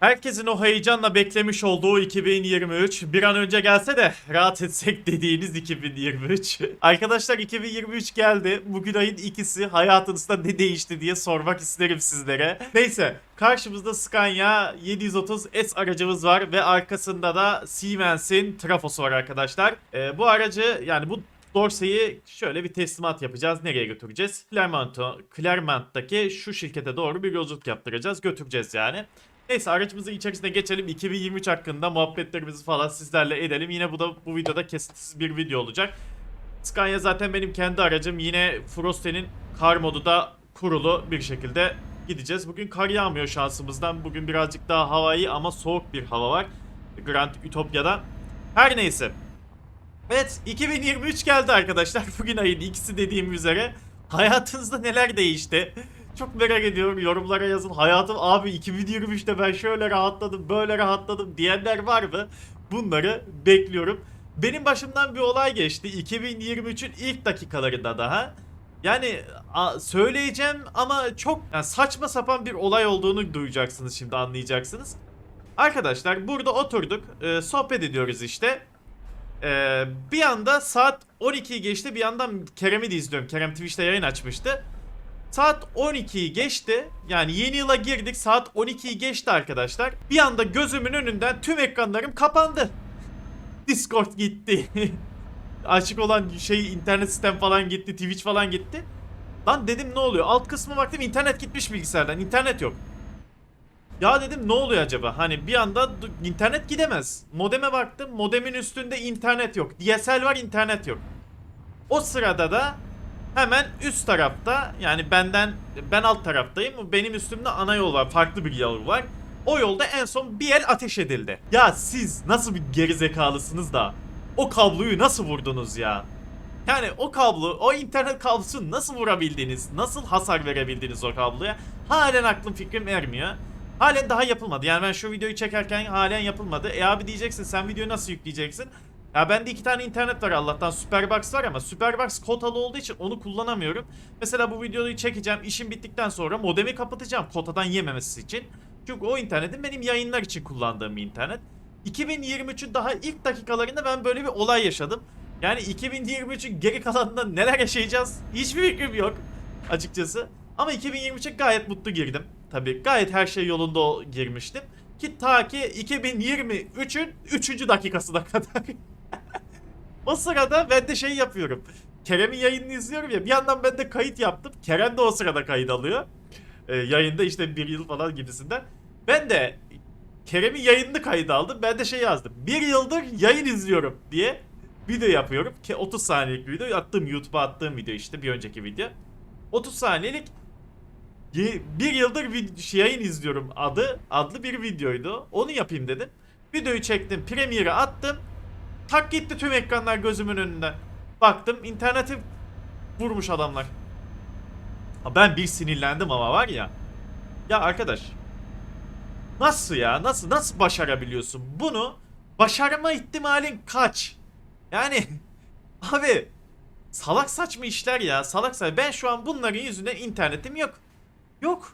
Herkesin o heyecanla beklemiş olduğu 2023 bir an önce gelse de rahat etsek dediğiniz 2023. Arkadaşlar 2023 geldi. Bugün ayın ikisi hayatınızda ne değişti diye sormak isterim sizlere. Neyse karşımızda Scania 730 S aracımız var ve arkasında da Siemens'in trafosu var arkadaşlar. Ee, bu aracı yani bu Dorsey'i şöyle bir teslimat yapacağız. Nereye götüreceğiz? Clermont, Clermont'taki şu şirkete doğru bir yolculuk yaptıracağız. Götüreceğiz yani. Neyse aracımızın içerisine geçelim. 2023 hakkında muhabbetlerimizi falan sizlerle edelim. Yine bu da bu videoda kesintisiz bir video olacak. Scania zaten benim kendi aracım. Yine Frosten'in kar modu da kurulu bir şekilde gideceğiz. Bugün kar yağmıyor şansımızdan. Bugün birazcık daha havayı ama soğuk bir hava var. Grand Ütopya'da. Her neyse. Evet 2023 geldi arkadaşlar. Bugün ayın ikisi dediğim üzere. Hayatınızda neler değişti? Çok merak ediyorum. Yorumlara yazın. Hayatım abi 2023'te ben şöyle rahatladım, böyle rahatladım diyenler var mı? Bunları bekliyorum. Benim başımdan bir olay geçti. 2023'ün ilk dakikalarında daha. Yani söyleyeceğim ama çok yani saçma sapan bir olay olduğunu duyacaksınız şimdi anlayacaksınız. Arkadaşlar burada oturduk. e, sohbet ediyoruz işte. Ee, bir anda saat 12'yi geçti. Bir yandan Kerem'i de izliyorum. Kerem Twitch'te yayın açmıştı. Saat 12'yi geçti. Yani yeni yıla girdik. Saat 12'yi geçti arkadaşlar. Bir anda gözümün önünden tüm ekranlarım kapandı. Discord gitti. Açık olan şey internet sistem falan gitti. Twitch falan gitti. Lan dedim ne oluyor? Alt kısmı baktım internet gitmiş bilgisayardan. İnternet yok. Ya dedim ne oluyor acaba? Hani bir anda internet gidemez. Modeme baktım. Modemin üstünde internet yok. DSL var internet yok. O sırada da hemen üst tarafta yani benden ben alt taraftayım. Benim üstümde ana yol var. Farklı bir yol var. O yolda en son bir el ateş edildi. Ya siz nasıl bir gerizekalısınız da o kabloyu nasıl vurdunuz ya? Yani o kablo, o internet kablosunu nasıl vurabildiniz? Nasıl hasar verebildiniz o kabloya? Halen aklım fikrim ermiyor. Halen daha yapılmadı. Yani ben şu videoyu çekerken halen yapılmadı. E abi diyeceksin sen videoyu nasıl yükleyeceksin? Ya bende iki tane internet var Allah'tan Superbox var ama Superbox kotalı olduğu için onu kullanamıyorum. Mesela bu videoyu çekeceğim işim bittikten sonra modemi kapatacağım kotadan yememesi için. Çünkü o internetin benim yayınlar için kullandığım internet. 2023'ün daha ilk dakikalarında ben böyle bir olay yaşadım. Yani 2023'ün geri kalanında neler yaşayacağız hiçbir fikrim yok açıkçası. Ama 2023'e gayet mutlu girdim. Tabii gayet her şey yolunda girmiştim. Ki ta ki 2023'ün 3. dakikasına kadar. O sırada ben de şey yapıyorum. Kerem'in yayınını izliyorum ya bir yandan ben de kayıt yaptım. Kerem de o sırada kayıt alıyor. Ee, yayında işte bir yıl falan gibisinden. Ben de Kerem'in yayınını kayıt aldım. Ben de şey yazdım. Bir yıldır yayın izliyorum diye video yapıyorum. Ki 30 saniyelik video attığım YouTube'a attığım video işte bir önceki video. 30 saniyelik Ye- bir yıldır vid- şey, yayın izliyorum adı adlı bir videoydu. Onu yapayım dedim. Videoyu çektim, Premiere'e attım. Tak gitti tüm ekranlar gözümün önünden. Baktım interneti vurmuş adamlar. Ha, Ben bir sinirlendim ama var ya. Ya arkadaş. Nasıl ya? Nasıl nasıl başarabiliyorsun? Bunu başarma ihtimalin kaç? Yani abi salak saçma işler ya. Salak saçma. Ben şu an bunların yüzünden internetim yok. Yok.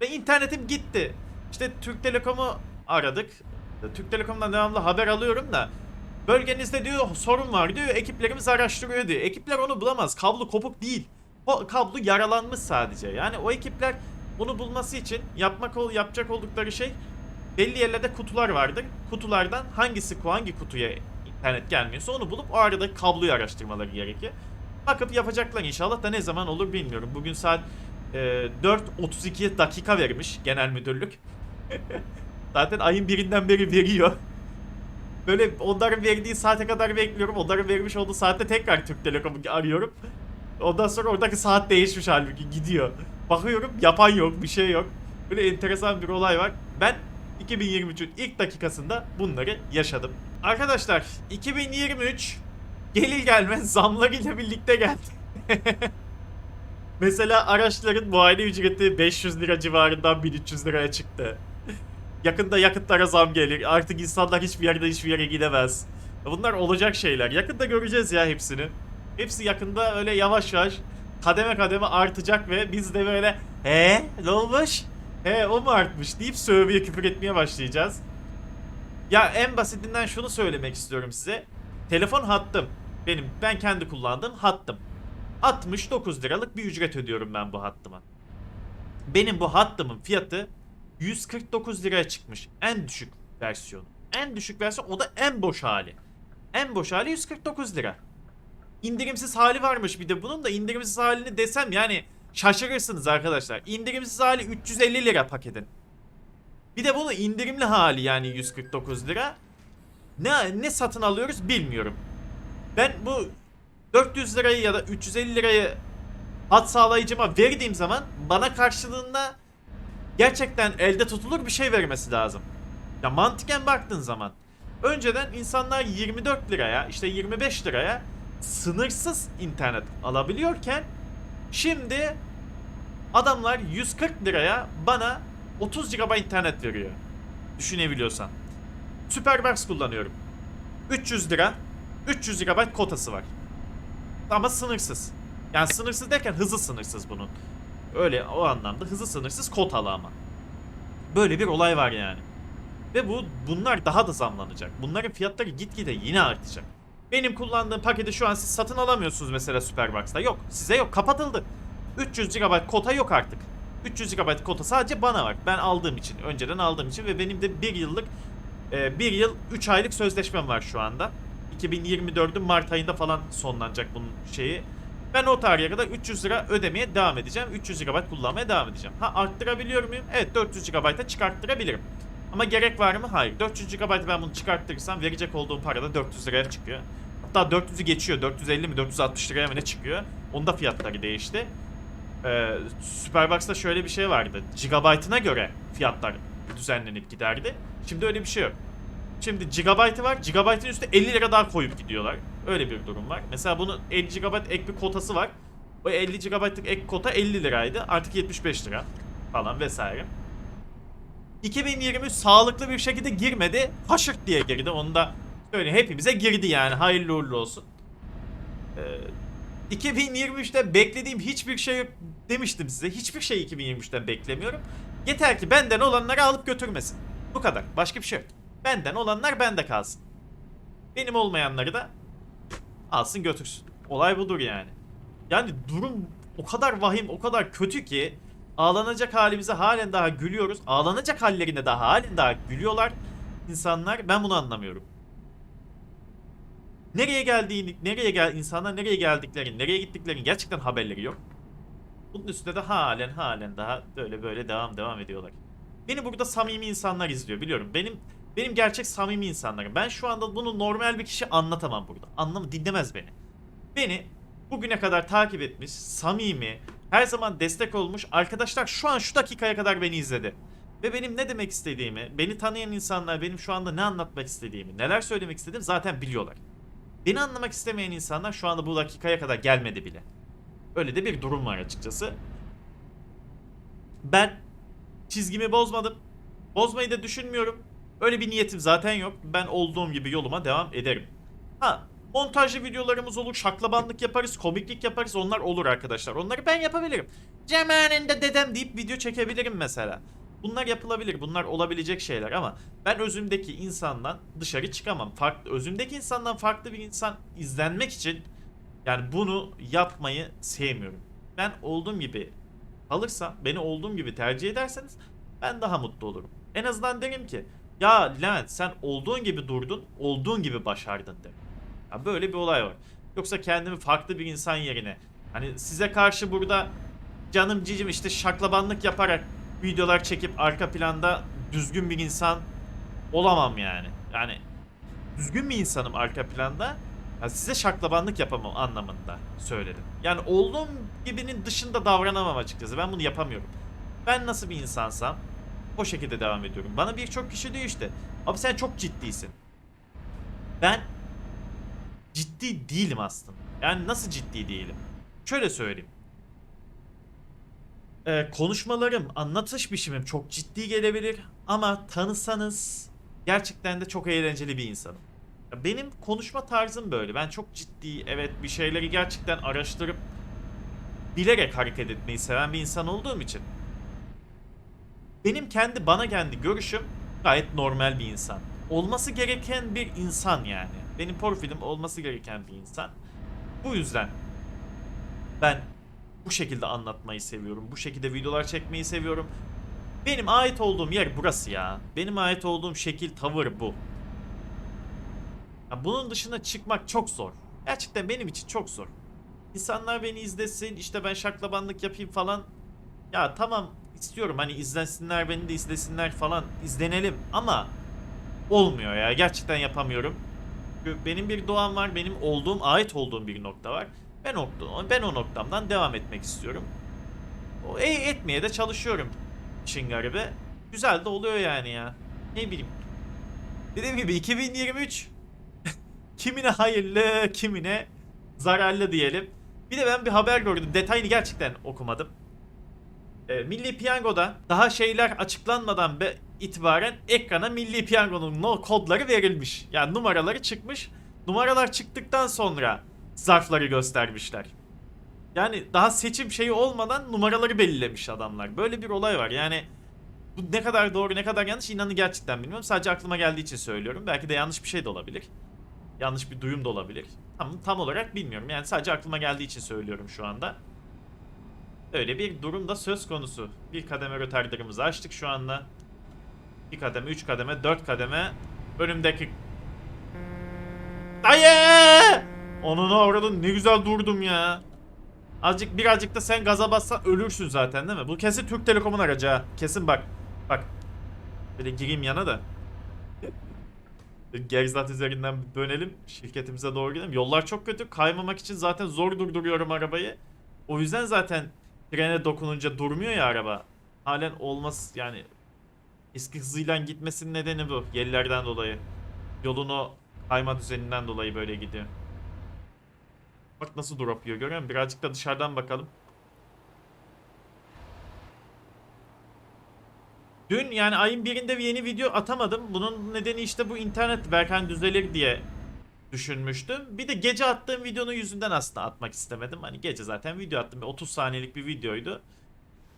Ve internetim gitti. İşte Türk Telekom'u aradık. Türk Telekom'dan devamlı haber alıyorum da bölgenizde diyor sorun var diyor. Ekiplerimiz araştırıyor diyor. Ekipler onu bulamaz. Kablo kopuk değil. O kablo yaralanmış sadece. Yani o ekipler bunu bulması için yapmak yapacak oldukları şey belli yerlerde kutular vardır. Kutulardan hangisi hangi kutuya internet gelmiyorsa onu bulup o arada kabloyu araştırmaları gerekiyor. Bakıp yapacaklar inşallah da ne zaman olur bilmiyorum. Bugün saat e, 4.32 dakika vermiş genel müdürlük. Zaten ayın birinden beri veriyor. Böyle onların verdiği saate kadar bekliyorum. Onların vermiş olduğu saatte tekrar Türk Telekom'u arıyorum. Ondan sonra oradaki saat değişmiş halbuki gidiyor. Bakıyorum yapan yok bir şey yok. Böyle enteresan bir olay var. Ben 2023'ün ilk dakikasında bunları yaşadım. Arkadaşlar 2023 gelir gelmez zamlarıyla birlikte geldi. Mesela araçların muayene ücreti 500 lira civarından 1300 liraya çıktı. Yakında yakıtlara zam gelir. Artık insanlar hiçbir yerden hiçbir yere gidemez. Bunlar olacak şeyler. Yakında göreceğiz ya hepsini. Hepsi yakında öyle yavaş yavaş kademe kademe artacak ve biz de böyle he ne olmuş? he o mu artmış deyip sövüye küfür etmeye başlayacağız. Ya en basitinden şunu söylemek istiyorum size. Telefon hattım. Benim ben kendi kullandığım hattım. 69 liralık bir ücret ödüyorum ben bu hattıma. Benim bu hattımın fiyatı 149 liraya çıkmış. En düşük versiyonu. En düşük versiyon o da en boş hali. En boş hali 149 lira. İndirimsiz hali varmış bir de bunun da indirimsiz halini desem yani şaşırırsınız arkadaşlar. İndirimsiz hali 350 lira paketin. Bir de bunu indirimli hali yani 149 lira. Ne ne satın alıyoruz bilmiyorum. Ben bu 400 lirayı ya da 350 lirayı hat sağlayıcıma verdiğim zaman bana karşılığında gerçekten elde tutulur bir şey vermesi lazım. Ya mantıken baktığın zaman önceden insanlar 24 liraya işte 25 liraya sınırsız internet alabiliyorken şimdi adamlar 140 liraya bana 30 GB internet veriyor. Düşünebiliyorsan. Superbox kullanıyorum. 300 lira 300 GB kotası var. Ama sınırsız. Yani sınırsız derken hızı sınırsız bunun. Öyle o anlamda hızı sınırsız kotalı ama. Böyle bir olay var yani. Ve bu bunlar daha da zamlanacak. Bunların fiyatları gitgide yine artacak. Benim kullandığım paketi şu an siz satın alamıyorsunuz mesela Superbox'ta. Yok. Size yok. Kapatıldı. 300 GB kota yok artık. 300 GB kota sadece bana var. Ben aldığım için. Önceden aldığım için ve benim de 1 yıllık 1 yıl 3 aylık sözleşmem var şu anda. 2024'ün Mart ayında falan sonlanacak bunun şeyi. Ben o tarihe kadar 300 lira ödemeye devam edeceğim. 300 GB kullanmaya devam edeceğim. Ha arttırabiliyor muyum? Evet 400 GB'a çıkarttırabilirim. Ama gerek var mı? Hayır. 400 GB ben bunu çıkarttırırsam verecek olduğum para da 400 liraya çıkıyor. Hatta 400'ü geçiyor. 450 mi 460 liraya mı ne çıkıyor? Onda fiyatları değişti. Ee, Superbox'ta şöyle bir şey vardı. Gigabyte'ına göre fiyatlar düzenlenip giderdi. Şimdi öyle bir şey yok. Şimdi gigabyte'ı var. Gigabyte'ın üstüne 50 lira daha koyup gidiyorlar. Öyle bir durum var. Mesela bunun 50 GB ek bir kotası var. O 50 GB'lık ek kota 50 liraydı. Artık 75 lira falan vesaire. 2023 sağlıklı bir şekilde girmedi. Haşırt diye girdi. Onu da söyleyeyim. Hepimize girdi yani. Hayırlı uğurlu olsun. Ee, 2023'te beklediğim hiçbir şey yok demiştim size. Hiçbir şey 2023'ten beklemiyorum. Yeter ki benden olanları alıp götürmesin. Bu kadar. Başka bir şey yok. Benden olanlar bende kalsın. Benim olmayanları da alsın götürsün. Olay budur yani. Yani durum o kadar vahim, o kadar kötü ki ağlanacak halimize halen daha gülüyoruz. Ağlanacak hallerine daha halen daha gülüyorlar insanlar. Ben bunu anlamıyorum. Nereye geldiğini, nereye gel insanlar nereye geldiklerini, nereye gittiklerini gerçekten haberleri yok. Bunun üstüne de halen halen daha böyle böyle devam devam ediyorlar. Beni burada samimi insanlar izliyor biliyorum. Benim benim gerçek samimi insanlarım. Ben şu anda bunu normal bir kişi anlatamam burada. Anlamı dinlemez beni. Beni bugüne kadar takip etmiş, samimi, her zaman destek olmuş arkadaşlar şu an şu dakikaya kadar beni izledi. Ve benim ne demek istediğimi, beni tanıyan insanlar benim şu anda ne anlatmak istediğimi, neler söylemek istediğimi zaten biliyorlar. Beni anlamak istemeyen insanlar şu anda bu dakikaya kadar gelmedi bile. Öyle de bir durum var açıkçası. Ben çizgimi bozmadım. Bozmayı da düşünmüyorum. Öyle bir niyetim zaten yok. Ben olduğum gibi yoluma devam ederim. Ha, montajlı videolarımız olur, şaklabanlık yaparız, komiklik yaparız. Onlar olur arkadaşlar. Onları ben yapabilirim. Cemal'inde dedem deyip video çekebilirim mesela. Bunlar yapılabilir. Bunlar olabilecek şeyler ama ben özümdeki insandan dışarı çıkamam. Farklı özümdeki insandan farklı bir insan izlenmek için yani bunu yapmayı sevmiyorum. Ben olduğum gibi alırsam, beni olduğum gibi tercih ederseniz ben daha mutlu olurum. En azından derim ki ya Levent sen olduğun gibi durdun, olduğun gibi başardın derim. Ya böyle bir olay var. Yoksa kendimi farklı bir insan yerine hani size karşı burada canım cicim işte şaklabanlık yaparak videolar çekip arka planda düzgün bir insan olamam yani. Yani düzgün bir insanım arka planda. Ya size şaklabanlık yapamam anlamında söyledim. Yani olduğum gibinin dışında davranamam açıkçası. Ben bunu yapamıyorum. Ben nasıl bir insansam o şekilde devam ediyorum. Bana birçok kişi diyor işte. Abi sen çok ciddisin. Ben ciddi değilim aslında. Yani nasıl ciddi değilim? Şöyle söyleyeyim. Ee, konuşmalarım, anlatış biçimim çok ciddi gelebilir ama tanısanız gerçekten de çok eğlenceli bir insanım. Benim konuşma tarzım böyle. Ben çok ciddi, evet bir şeyleri gerçekten araştırıp bilerek hareket etmeyi seven bir insan olduğum için benim kendi bana kendi görüşüm gayet normal bir insan. Olması gereken bir insan yani. Benim profilim olması gereken bir insan. Bu yüzden ben bu şekilde anlatmayı seviyorum. Bu şekilde videolar çekmeyi seviyorum. Benim ait olduğum yer burası ya. Benim ait olduğum şekil, tavır bu. Bunun dışına çıkmak çok zor. Gerçekten benim için çok zor. İnsanlar beni izlesin, işte ben şaklabanlık yapayım falan. Ya tamam istiyorum hani izlesinler beni de izlesinler falan izlenelim ama olmuyor ya gerçekten yapamıyorum. Benim bir doğam var, benim olduğum, ait olduğum bir nokta var. Ben o, ben o noktamdan devam etmek istiyorum. O, e, etmeye de çalışıyorum işin garibi. Güzel de oluyor yani ya. Ne bileyim. Dediğim gibi 2023 kimine hayırlı, kimine zararlı diyelim. Bir de ben bir haber gördüm. Detayını gerçekten okumadım. E, Milli Piyango'da daha şeyler açıklanmadan be itibaren ekrana Milli Piyango'nun no kodları verilmiş. Yani numaraları çıkmış. Numaralar çıktıktan sonra zarfları göstermişler. Yani daha seçim şeyi olmadan numaraları belirlemiş adamlar. Böyle bir olay var. Yani bu ne kadar doğru ne kadar yanlış inanın gerçekten bilmiyorum. Sadece aklıma geldiği için söylüyorum. Belki de yanlış bir şey de olabilir. Yanlış bir duyum da olabilir. Tam, tam olarak bilmiyorum. Yani sadece aklıma geldiği için söylüyorum şu anda. Öyle bir durum da söz konusu. Bir kademe rötarlarımızı açtık şu anda. Bir kademe, üç kademe, dört kademe. Önümdeki... Dayı! Onun orada ne güzel durdum ya. Azıcık birazcık da sen gaza bassan ölürsün zaten değil mi? Bu kesin Türk Telekom'un aracı ha. Kesin bak. Bak. Böyle gireyim yana da. Gerizat üzerinden dönelim. Şirketimize doğru gidelim. Yollar çok kötü. Kaymamak için zaten zor durduruyorum arabayı. O yüzden zaten frene dokununca durmuyor ya araba. Halen olmaz yani eski hızıyla gitmesinin nedeni bu. Yerlerden dolayı. Yolun o kayma düzeninden dolayı böyle gidiyor. Bak nasıl drop yiyor görüyor musun? Birazcık da dışarıdan bakalım. Dün yani ayın birinde bir yeni video atamadım. Bunun nedeni işte bu internet belki hani düzelir diye düşünmüştüm. Bir de gece attığım videonun yüzünden aslında atmak istemedim. Hani gece zaten video attım. Bir 30 saniyelik bir videoydu.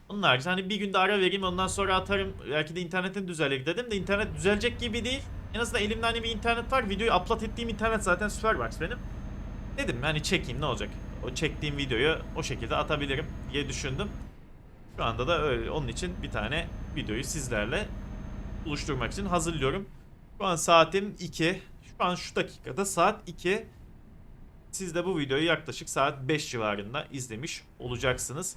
Onun harici hani bir günde ara vereyim ondan sonra atarım. Belki de internetin düzelir dedim de internet düzelecek gibi değil. En azından elimde hani bir internet var. Videoyu upload ettiğim internet zaten Superbox benim. Dedim hani çekeyim ne olacak. O çektiğim videoyu o şekilde atabilirim diye düşündüm. Şu anda da öyle. Onun için bir tane videoyu sizlerle buluşturmak için hazırlıyorum. Şu an saatim 2. Şu an şu dakikada saat 2. Siz de bu videoyu yaklaşık saat 5 civarında izlemiş olacaksınız.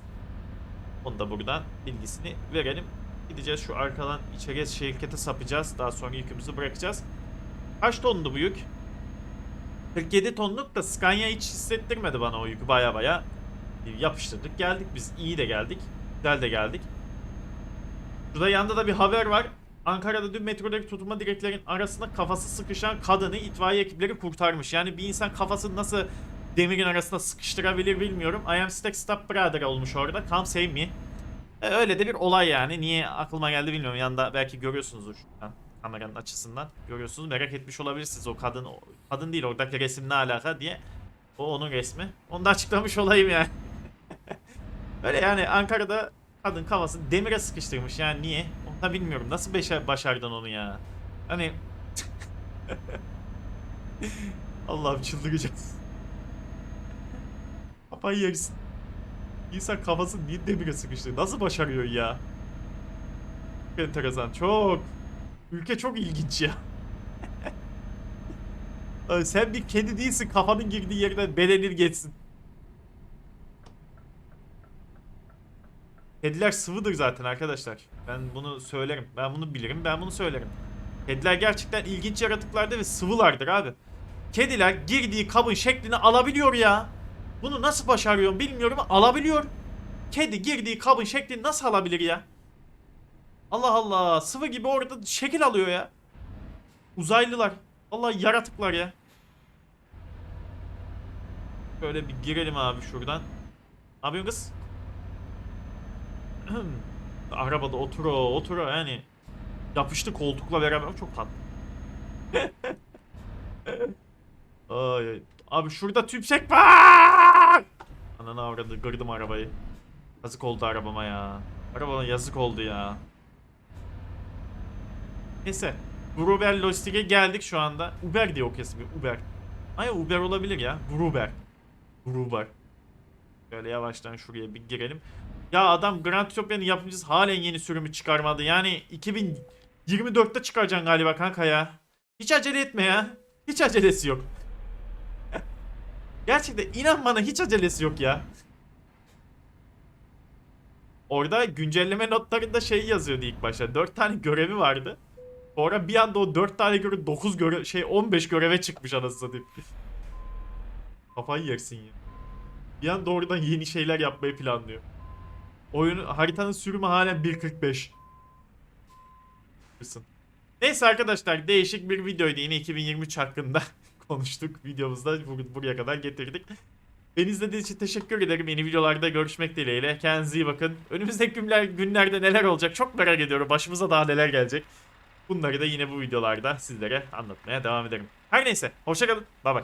Onu da buradan bilgisini verelim. Gideceğiz şu arkadan içeriye şirkete sapacağız. Daha sonra yükümüzü bırakacağız. Kaç tonlu bu yük? 47 tonluk da Scania hiç hissettirmedi bana o yükü baya baya. Yapıştırdık geldik biz iyi de geldik. Güzel de geldik. Şurada yanında da bir haber var. Ankara'da dün metrodaki tutulma direklerin arasında kafası sıkışan kadını itfaiye ekipleri kurtarmış. Yani bir insan kafasını nasıl demirin arasında sıkıştırabilir bilmiyorum. I am Stack Stop Brother olmuş orada. Come save me. E, öyle de bir olay yani. Niye aklıma geldi bilmiyorum. Yanında belki görüyorsunuzdur şuradan kameranın açısından görüyorsunuz. Merak etmiş olabilirsiniz o kadın o, kadın değil oradaki resim ne alaka diye. O onun resmi. Onu da açıklamış olayım yani. Böyle yani Ankara'da kadın kafasını demire sıkıştırmış yani niye? Da bilmiyorum. Nasıl beşer, başardın onu ya? Hani Allah'ım çıldıracağız. Kafayı yersin. İnsan kafasını niye demire sıkıştırıyor? Nasıl başarıyor ya? Çok enteresan. Çok. Ülke çok ilginç ya. Sen bir kedi değilsin. Kafanın girdiği yerden belenir geçsin. Kediler sıvıdır zaten arkadaşlar. Ben bunu söylerim. Ben bunu bilirim. Ben bunu söylerim. Kediler gerçekten ilginç yaratıklardır ve sıvılardır abi. Kediler girdiği kabın şeklini alabiliyor ya. Bunu nasıl başarıyor bilmiyorum ama alabiliyor. Kedi girdiği kabın şeklini nasıl alabilir ya? Allah Allah sıvı gibi orada şekil alıyor ya. Uzaylılar. Vallahi yaratıklar ya. Şöyle bir girelim abi şuradan. Ne yapıyorsun kız? Arabada otur o otur o yani. Yapıştı koltukla beraber çok tatlı. ay, ay. Abi şurada tümsek var. Ananı avradı kırdım arabayı. Yazık oldu arabama ya. Arabama yazık oldu ya. Neyse. Gruber Lostig'e geldik şu anda. Uber diye okuyasın bir Uber. Ay Uber olabilir ya. Gruber. Gruber. Böyle yavaştan şuraya bir girelim. Ya adam Grand Utopia'nın yapımcısı halen yeni sürümü çıkarmadı. Yani 2024'te çıkaracaksın galiba kanka ya. Hiç acele etme ya. Hiç acelesi yok. Gerçekten inan bana hiç acelesi yok ya. Orada güncelleme notlarında şey yazıyordu ilk başta. 4 tane görevi vardı. Sonra bir anda o 4 tane görev 9 görev şey 15 göreve çıkmış anasını satayım. Kafayı yersin ya. Bir anda oradan yeni şeyler yapmayı planlıyor. Oyun haritanın sürümü halen 1.45. Kısın. Neyse arkadaşlar değişik bir videoydu yine 2023 hakkında konuştuk videomuzda bugün buraya kadar getirdik. Beni izlediğiniz için teşekkür ederim. Yeni videolarda görüşmek dileğiyle. Kendinize iyi bakın. Önümüzdeki günler, günlerde neler olacak çok merak ediyorum. Başımıza daha neler gelecek. Bunları da yine bu videolarda sizlere anlatmaya devam ederim. Her neyse. Hoşçakalın. Bay bay.